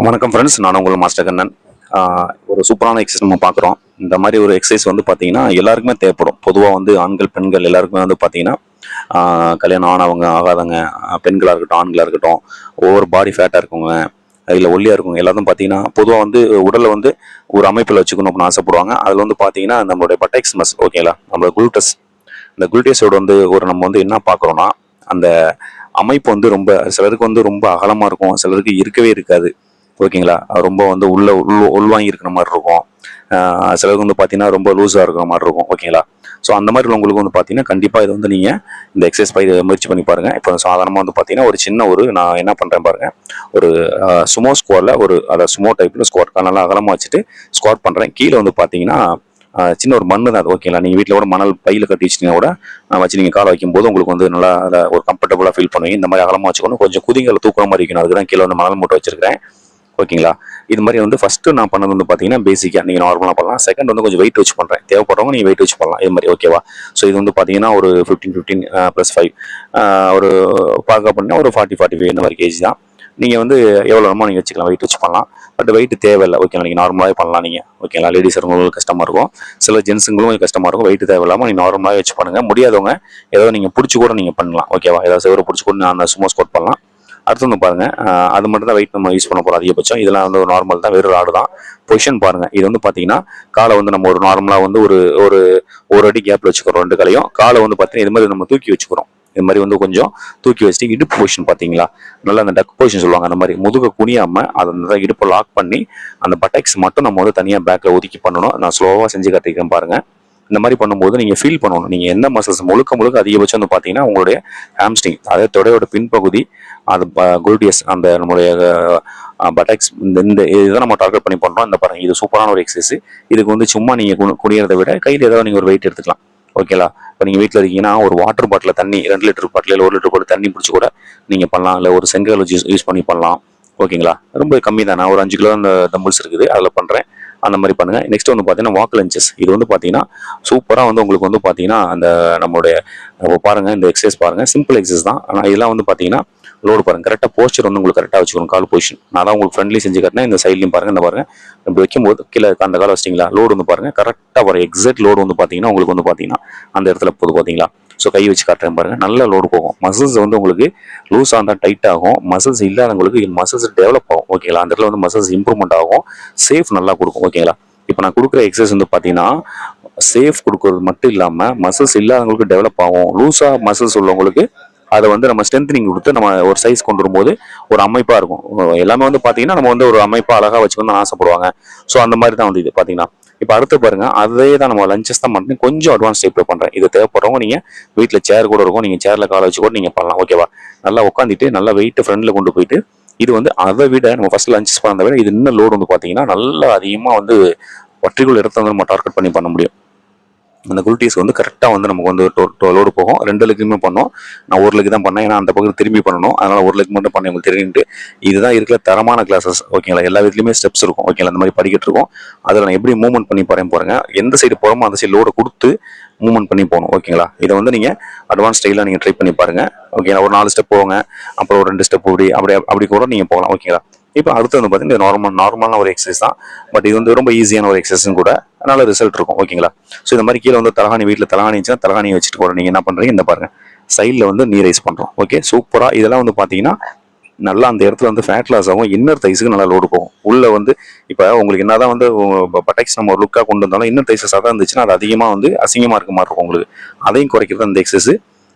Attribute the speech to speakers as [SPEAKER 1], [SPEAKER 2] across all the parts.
[SPEAKER 1] வணக்கம் ஃப்ரெண்ட்ஸ் நான் உங்கள் மாஸ்டர் கண்ணன். ஒரு சூப்பரான எக்ஸசைஸ் நம்ம பார்க்குறோம். இந்த மாதிரி ஒரு எக்ஸசைஸ் வந்து பார்த்தீங்கன்னா எல்லாருக்குமே தேவைப்படும். பொதுவாக வந்து ஆண்கள் பெண்கள் எல்லாருக்குமே வந்து பார்த்தீங்கன்னா கல்யாணம் ஆனவங்க ஆகாதவங்க பெண்களாக இருக்கட்டும் ஆண்களாக இருக்கட்டும் ஒவ்வொரு பாடி ஃபேட்டாக இருக்கவங்க அதில் ஒல்லியாக இருக்கவங்க எல்லாரும் பார்த்தீங்கன்னா பொதுவாக வந்து உடலை வந்து ஒரு அமைப்பில் வச்சுக்கணும் அப்படின்னு ஆசைப்படுவாங்க. அதில் வந்து பார்த்தீங்கன்னா நம்மளுடைய பட்டைக்ஸ் மஸ் ஓகேங்களா நம்மளோட குளுட்டஸ் இந்த குளுட்டஸோட வந்து ஒரு நம்ம வந்து என்ன பார்க்குறோன்னா அந்த அமைப்பு வந்து ரொம்ப சிலருக்கு வந்து ரொம்ப அகலமாக இருக்கும். சிலருக்கு இருக்கவே இருக்காது. ஓகேங்களா? ரொம்ப வந்து உள்ள உள் உள்வாங்கி இருக்கிற மாதிரி இருக்கும் சிலருக்கு வந்து பார்த்தீங்கன்னா ரொம்ப லூஸாக இருக்கிற மாதிரி இருக்கும் ஓகேங்களா? ஸோ அந்த மாதிரி உள்ளவங்களுக்கு வந்து பார்த்தீங்கன்னா கண்டிப்பாக இது வந்து நீங்கள் இந்த எக்ஸசைஸ் பயிர் முயற்சி பண்ணி பாருங்கள் இப்போ சாதாரணமாக வந்து பார்த்தீங்கன்னா ஒரு சின்ன ஒரு நான் என்ன பண்ணுறேன் பாருங்கள் ஒரு சுமோ ஸ்குவாரில் ஒரு அதை சுமோ டைப்பில் ஸ்குவாட் நல்லா அகலமாக வச்சுட்டு ஸ்குவாட் பண்ணுறேன் கீழே வந்து பார்த்தீங்கன்னா சின்ன ஒரு மண்ணு தான் அது. ஓகேங்களா? நீங்கள் வீட்டில் கூட மணல் பையில் கட்டி வச்சிங்கன்னா கூட வச்சு நீங்கள் காலை வைக்கும்போது உங்களுக்கு வந்து நல்லா அதை ஒரு கம்ஃபர்டபுளாக ஃபீல் பண்ணுவீங்க. இந்த மாதிரி அகலமாக வச்சுக்கணும். கொஞ்சம் குதிங்களை தூக்குற மாதிரி இருக்கணும் அதுக்கு தான் கீழே வந்து மணல் மூட்டை வச்சிருக்கிறேன். ஓகேங்களா? இது மாதிரி வந்து ஃபஸ்ட்டு நான் பண்ணது வந்து பார்த்தீங்கன்னா பேசிக்காக நீங்கள் நார்மலாக பண்ணலாம். செகண்ட் வந்து கொஞ்சம் வெயிட் வச்சு பண்ணுறேன் தேவைப்படுறவங்க நீங்கள் வெயிட் வச்சு பண்ணலாம். இது மாதிரி ஓகேவா ஸோ இது வந்து பார்த்தீங்கன்னா ஒரு ஃபிஃப்டீன் ஃபிஃப்டீன் ப்ளஸ் ஃபைவ் ஒரு பார்க்க பண்ணால் ஒரு ஃபார்ட்டி ஃபார்ட்டி ஃபைவ் இந்த மாதிரி கேஜி தான். நீங்கள் வந்து எவ்வளோ வேணுமோ நீங்கள் வச்சுக்கலாம். வெயிட் வச்சு பண்ணலாம். பட் வெயிட் தேவையில்லை. ஓகேங்களா நீங்கள் நார்மலாகவே பண்ணலாம் நீங்கள் ஓகேங்களா லேடிஸ் உங்களுக்கு கஷ்டமாக இருக்கும். சில ஜென்ஸுங்களும் கொஞ்சம் கஷ்டமாக இருக்கும். வெயிட் தேவையில்லாமல் நீங்கள் நார்மலாகவே வச்சு பண்ணுங்கள் முடியாதவங்க ஏதோ நீங்கள் பிடிச்சி கூட நீங்கள் பண்ணலாம். ஓகேவா ஏதாவது சிவரை பிடிச்சி கூட நான் சும்மா ஸ்கோட் பண்ணலாம். அடுத்து வந்து பாருங்க. அது மட்டும் தான் வெயிட் நம்ம யூஸ் பண்ண போகிறோம் அதிகபட்சம். இதெல்லாம் வந்து ஒரு நார்மல் தான். வெறும் ராடு தான். பொசிஷன் பாருங்க. இது வந்து பார்த்தீங்கன்னா காலை வந்து நம்ம ஒரு நார்மலாக வந்து ஒரு ஒரு ஒரு அடி கேப்பில் வச்சுக்கிறோம் ரெண்டு கலையும் காலை வந்து பார்த்தீங்கன்னா இது மாதிரி நம்ம தூக்கி வச்சுக்கிறோம். இது மாதிரி வந்து கொஞ்சம் தூக்கி வச்சுட்டு இடுப்பு பொசிஷன் பார்த்தீங்களா நல்லா அந்த டக் பொசிஷன் சொல்லுவாங்க. அந்த மாதிரி முதுக குனியாமல் அதை அந்த இடுப்பை லாக் பண்ணி அந்த பட்டக்ஸ் மட்டும் நம்ம வந்து தனியாக பேக்கில் ஒதுக்கி பண்ணணும். நான் ஸ்லோவாக செஞ்சு காட்டியிருக்கேன் பாருங்கள் இந்த மாதிரி பண்ணும்போது நீங்கள் ஃபீல் பண்ணணும். நீங்கள் எந்த மசில்ஸ் முழுக்க முழுக்க அதிகபட்சம் வந்து பார்த்தீங்கன்னா உங்களுடைய ஹாம்ஸ்டிங் அதாவது தொடையோட பின்பகுதி அது குல்டியஸ் அந்த நம்மளுடைய பட்டாக்ஸ் இந்த இந்த இதை நம்ம டார்கெட் பண்ணி பண்ணுறோம் இந்த பாருங்கள் இது சூப்பரான ஒரு எக்ஸசைஸ் இதுக்கு வந்து சும்மா நீங்கள் குடியறதை விட கையில் ஏதாவது நீங்கள் ஒரு வெயிட் எடுத்துக்கலாம். ஓகேலா இப்போ நீங்கள் வீட்டில் இருக்கீங்கன்னா ஒரு வாட்டர் பாட்டில் தண்ணி ரெண்டு லிட்டர் பாட்டில் இல்லை ஒரு லிட்டர் பாட்டில் தண்ணி பிடிச்சி கூட நீங்கள் பண்ணலாம். இல்லை ஒரு செங்கல் யூஸ் யூஸ் பண்ணி பண்ணலாம். ஓகேங்களா ரொம்ப கம்மி தான்? நான் ஒரு அஞ்சு கிலோ அந்த தம்பிள்ஸ் இருக்குது. அதில் பண்ணுறேன் அந்த மாதிரி பண்ணுங்கள் நெக்ஸ்ட் வந்து பார்த்தீங்கன்னா வாக் லஞ்சஸ் இது வந்து பார்த்தீங்கன்னா சூப்பராக வந்து உங்களுக்கு வந்து பார்த்தீங்கன்னா அந்த நம்மளுடைய பாருங்கள் இந்த எக்ஸசைஸ் பாருங்கள் சிம்பிள் எக்ஸசைஸ் தான். ஆனால் இதெல்லாம் வந்து பார்த்தீங்கன்னா லோடு பாருங்கள் கரெக்டாக போஸ்டர் வந்து உங்களுக்கு கரெக்டாக வச்சுக்கணும். கால் பொசிஷன் நான் தான் உங்களுக்கு ஃப்ரெண்ட்லி செஞ்சு காட்டினேன். இந்த சைட்லையும் பாருங்கள் இந்த பாருங்கள் இப்படி வைக்கும்போது கீழே அந்த காலம் வச்சிங்களா லோடு வந்து பாருங்கள் கரெக்டாக வர எக்ஸாக்ட் லோடு வந்து பார்த்தீங்கன்னா உங்களுக்கு வந்து பார்த்தீங்கன்னா அந்த இடத்துல போது பார்த்தீங்களா ஸோ கை வச்சு காட்டுறேன் பாருங்கள் நல்ல லோடு போகும். மசில்ஸ் வந்து உங்களுக்கு லூஸ் இருந்தால் டைட் ஆகும். மசில்ஸ் இல்லாதவங்களுக்கு மசில்ஸ் டெவலப் ஆகும். ஓகேங்களா அந்த இடத்துல வந்து மசில்ஸ் இம்ப்ரூவ்மெண்ட் ஆகும். சேஃப் நல்லா கொடுக்கும். ஓகேங்களா இப்போ நான் கொடுக்குற எக்ஸசைஸ் வந்து பார்த்தீங்கன்னா சேஃப் கொடுக்கறது மட்டும் இல்லாமல் மசில்ஸ் இல்லாதவங்களுக்கு டெவலப் ஆகும். லூஸாக மசில்ஸ் உள்ளவங்களுக்கு அதை வந்து நம்ம ஸ்ட்ரென்த்னிங் கொடுத்து நம்ம ஒரு சைஸ் கொண்டு வரும்போது ஒரு அமைப்பாக இருக்கும். எல்லாமே வந்து பார்த்தீங்கன்னா நம்ம வந்து ஒரு அமைப்பாக அழகாக வச்சுக்கணும்னு ஆசைப்படுவாங்க. ஸோ அந்த மாதிரி தான் வந்து இது பார்த்தீங்கன்னா இப்போ அடுத்து பாருங்க அதே தான் நம்ம லஞ்சஸ் தான் பண்ணி கொஞ்சம் அட்வான்ஸ் டைப்ல பண்றேன். இது தேவைப்படுறவங்க நீங்க வீட்டில் சேர் கூட இருக்கும் நீங்க சேர்ல காலை வச்சு கூட நீங்க பண்ணலாம் ஓகேவா நல்லா உட்காந்துட்டு நல்லா வெயிட் ஃப்ரண்ட்ல கொண்டு போயிட்டு இது வந்து அதை விட நம்ம ஃபர்ஸ்ட் லஞ்சஸ் பண்ணதை விட இது இன்னும் லோடு வந்து பார்த்தீங்கன்னா நல்லா அதிகமாக வந்து ஒற்றைக்குள் இடத்த வந்து நம்ம டார்கெட் பண்ணி பண்ண முடியும். அந்த குல்டீஸ் வந்து கரெக்டாக வந்து நமக்கு வந்து லோடு போகும். ரெண்டு லுக்குமே பண்ணோம். நான் ஒரு லெக் தான் பண்ணேன். ஏன்னா அந்த பக்கம் திரும்பி பண்ணணும். அதனால் ஒரு லுக்கு மட்டும் பண்ணேன் உங்களுக்கு தெரியுன்ட்டு இதுதான் இருக்கிற தரமான கிளாஸஸ் ஓகேங்களா எல்லா விதத்துலையுமே ஸ்டெப்ஸ் இருக்கும் ஓகேங்களா அந்த மாதிரி படிக்கிட்டு இருக்கும். அதில் நான் எப்படி மூவ்மெண்ட் பண்ணி பாருங்க பாருங்க. எந்த சைடு போகிறோமோ அந்த சைடு லோடு கொடுத்து மூவ்மெண்ட் பண்ணி போகணும் ஓகேங்களா இதை வந்து நீங்கள் அட்வான்ஸ் ஸ்டைலாக நீங்கள் ட்ரை பண்ணி பாருங்கள் ஓகேங்களா ஒரு நாலு ஸ்டெப் போங்க அப்புறம் ஒரு ரெண்டு ஸ்டெப் அப்படி அப்படி அப்படி கூட நீங்கள் போகலாம் ஓகேங்களா இப்போ அடுத்து வந்து பார்த்தீங்கன்னா நார்மல் நார்மலான ஒரு எக்ஸசைஸ் தான். பட் இது வந்து ரொம்ப ஈஸியான ஒரு எக்ஸசைஸும் கூட நல்ல ரிசல்ட் இருக்கும். ஓகேங்களா ஸோ இந்த மாதிரி கீழே வந்து தலகாணி வீட்டில் தலகாணி இருந்துச்சுன்னா தலகாணியை வச்சுட்டு கூட நீங்கள் என்ன பண்ணுறீங்க இந்த பாருங்க. சைடில் வந்து நீ ரைஸ் பண்ணுறோம் ஓகே சூப்பராக இதெல்லாம் வந்து பார்த்தீங்கன்னா நல்லா அந்த இடத்துல வந்து ஃபேட் லாஸ் ஆகும். இன்னர் தைஸுக்கு நல்லா லோடு போகும். உள்ளே வந்து இப்போ உங்களுக்கு என்ன தான் வந்து பட்டெக்ஸ் நம்ம ஒரு லுக்காக கொண்டு வந்தாலும் இன்னர் தைஸஸாக தான் இருந்துச்சுன்னா அது அதிகமாக வந்து அசிங்கமாக இருக்க மாதிரி இருக்கும் உங்களுக்கு. அதையும் குறைக்கிறது அந்த எக்ஸசைஸ்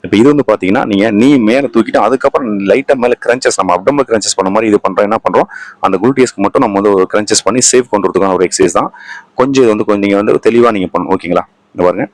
[SPEAKER 1] இப்போ இது வந்து பார்த்தீங்கன்னா நீங்கள் நீ மேலே தூக்கிட்டு அதுக்கப்புறம் லைட்டாக மேலே கிரன்ச்சஸ் நம்ம அப்டமல் கிரன்ச்சஸ் பண்ண மாதிரி இது பண்ணுறோம் என்ன பண்ணுறோம் அந்த குளுட்டியஸ்க்கு மட்டும் நம்ம வந்து ஒரு கிரன்ச்சஸ் பண்ணி சேவ் கொண்டு ஒரு எக்ஸசைஸ் தான். கொஞ்சம் இது வந்து கொஞ்சம் நீங்கள் வந்து தெளிவாக நீங்கள் பண்ணணும். ஓகேங்களா இந்த பாருங்கள்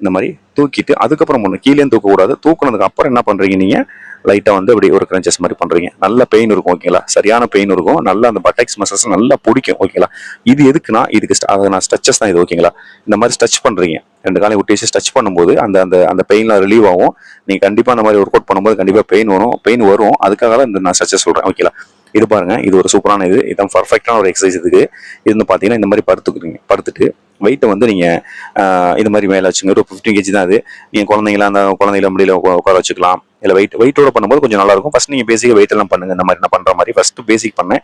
[SPEAKER 1] இந்த மாதிரி தூக்கிட்டு அதுக்கப்புறம் ஒன்று கீழே தூக்கக்கூடாது தூக்குனதுக்கு அப்புறம் என்ன பண்ணுறீங்க நீங்கள் லைட்டாக வந்து அப்படி ஒரு கிரன்ச்சஸ் மாதிரி பண்ணுறீங்க நல்ல பெயின் இருக்கும். ஓகேங்களா சரியான பெயின் இருக்கும். நல்லா அந்த பட்டெக்ஸ் மசல்ஸ் நல்லா பிடிக்கும். ஓகேங்களா இது எதுக்குன்னா இதுக்கு அதை நான் ஸ்ட்ரெச்சஸ் தான் இது. ஓகேங்களா இந்த மாதிரி ஸ்ட்ரெச் பண்ணுறீங்க ரெண்டு காலையும் விட்டு டச் பண்ணும்போது அந்த அந்த அந்த பெயின்லாம் ரிலீவ் ஆகும். நீங்கள் கண்டிப்பாக அந்த மாதிரி ஒர்க் அவுட் பண்ணும்போது கண்டிப்பாக பெயின் வரும். பெயின் வரும். அதுக்காக தான் இந்த நான் ஸ்ட்ரெச்சஸ் சொல்கிறேன் ஓகேலா இது பாருங்க. இது ஒரு சூப்பரான இது. இதான் பர்ஃபெக்டான ஒரு எக்ஸசைஸ் இதுக்கு. இது வந்து பார்த்தீங்கன்னா இந்த மாதிரி படுத்துக்கிறீங்க. படுத்துட்டு வெயிட்டை வந்து நீங்கள் இது மாதிரி மேலே வச்சுங்க. ஒரு ஃபிஃப்டின் கேஜி தான் அது. நீங்கள் குழந்தைங்களா அந்த குழந்தைங்கள முடியல உட்கார வச்சுக்கலாம். இல்லை வெயிட் வெயிட்டோட பண்ணும்போது கொஞ்சம் நல்லா இருக்கும். நீங்கள் பேசிக்காக வெயிட் எல்லாம் பண்ணுங்க. இந்த மாதிரி நான் பண்ணுற மாதிரி. ஃபஸ்ட்டு பேசிக் பண்ணேன்.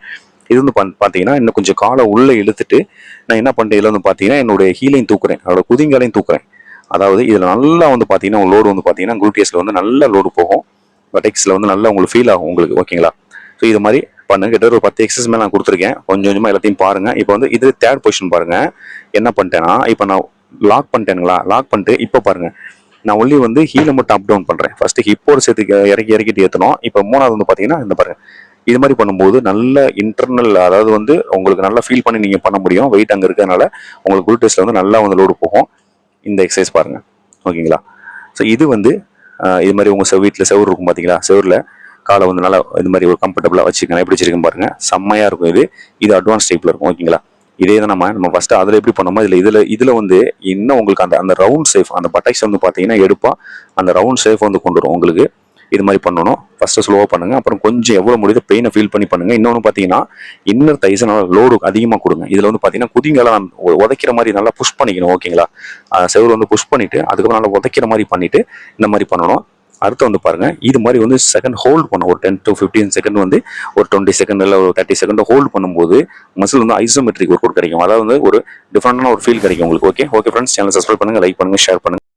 [SPEAKER 1] இது வந்து பார்த்தீங்கன்னா இன்னும் கொஞ்சம் காலை உள்ளே இழுத்துட்டு நான் என்ன பண்ணுறேன் இதில் வந்து பார்த்தீங்கன்னா என்னுடைய ஹீலையும் தூக்குறேன். அதோட குதிங்காலையும் தூக்குறேன். அதாவது இதில் நல்லா வந்து பார்த்தீங்கன்னா உங்கள் லோடு வந்து பார்த்தீங்கன்னா குளூட்டியஸில் வந்து நல்ல லோடு போகும். பட்டெக்ஸில் வந்து நல்லா உங்களுக்கு ஃபீல் ஆகும் உங்களுக்கு ஓகேங்களா ஸோ இது மாதிரி பண்ணுங்க. கிட்ட ஒரு பத்து எக்ஸஸ் மேலே நான் கொடுத்துருக்கேன். கொஞ்சம் கொஞ்சமாக எல்லாத்தையும் பாருங்கள் இப்போ வந்து இது தேர்ட் பொசிஷன் பாருங்கள் என்ன பண்ணிட்டேன்னா இப்போ நான் லாக் பண்ணிட்டேனுங்களா? லாக் பண்ணிட்டு இப்போ பாருங்கள் நான் ஒன்லி வந்து ஹீலை மட்டும் அப் டவுன் பண்ணுறேன் ஃபஸ்ட்டு ஹிப்போடு சேர்த்து இறக்கி இறக்கிட்டு ஏற்றணும் இப்போ மூணாவது வந்து பார்த்தீங்கன்னா இந்த பாருங்கள் இது மாதிரி பண்ணும்போது நல்ல இன்டர்னல் அதாவது வந்து உங்களுக்கு நல்லா ஃபீல் பண்ணி நீங்கள் பண்ண முடியும். வெயிட் அங்கே இருக்கிறதுனால உங்களுக்கு குளுட்டஸில் வந்து நல்லா வந்து லோடு போகும். இந்த எக்ஸசைஸ் பாருங்க. ஓகேங்களா? ஸோ இது வந்து இது மாதிரி உங்கள் வீட்டில் செவுரு இருக்கும் பார்த்தீங்களா செவரில் காலை வந்து நல்லா இது மாதிரி ஒரு கம்ஃபர்டபுளாக வச்சுக்கணும் எப்படி வச்சிருக்கேன் பாருங்கள் செம்மையாக இருக்கும் இது. இது அட்வான்ஸ் டைப்பில் இருக்கும். ஓகேங்களா? இதே தான் நம்ம நம்ம ஃபஸ்ட்டு அதில் எப்படி பண்ணோமோ இதில் இதில் இதில் வந்து இன்னும் உங்களுக்கு அந்த அந்த ரவுண்ட் சேஃப் அந்த பட்டாக்ஸ் வந்து பார்த்தீங்கன்னா எடுப்பாக அந்த ரவுண்ட் சேஃப் வந்து கொண்டு வரும் உங்களுக்கு. இது மாதிரி பண்ணணும். ஃபஸ்ட்டு ஸ்லோவாக பண்ணுங்கள் அப்புறம் கொஞ்சம் எவ்வளோ முடியுதோ பெயினை ஃபீல் பண்ணி பண்ணுங்க. இன்னொன்று பார்த்தீங்கன்னா இன்னர் தைஸ் நல்லா லோடு அதிகமாக கொடுங்க. இதில் வந்து பார்த்தீங்கன்னா குதிங்கெல்லாம் உதைக்கிற மாதிரி நல்லா புஷ் பண்ணிக்கணும் ஓகேங்களா? அஹ் வந்து புஷ் பண்ணிவிட்டு அதுக்கப்புறம் நல்லா உதைக்கிற மாதிரி பண்ணிவிட்டு இந்த மாதிரி பண்ணணும். அடுத்து வந்து பாருங்க இது மாதிரி வந்து செகண்ட் ஹோல்ட் பண்ணும் ஒரு டென் டு ஃபிஃப்டீன் செகண்ட் வந்து ஒரு டுவெண்ட்டி செகண்ட் இல்லை ஒரு தேர்ட்டி செகண்ட் ஹோல்ட் பண்ணும்போது மசில் வந்து ஐசோமெட்ரிக் ஒர்க் அவுட் கிடைக்கும். அதாவது வந்து ஒரு டிஃப்ரெண்டான ஒரு ஃபீல் கிடைக்கும் உங்களுக்கு okay okay friends channel subscribe பண்ணுங்க லைக் பண்ணுங்க ஷேர் பண்ணுங்க.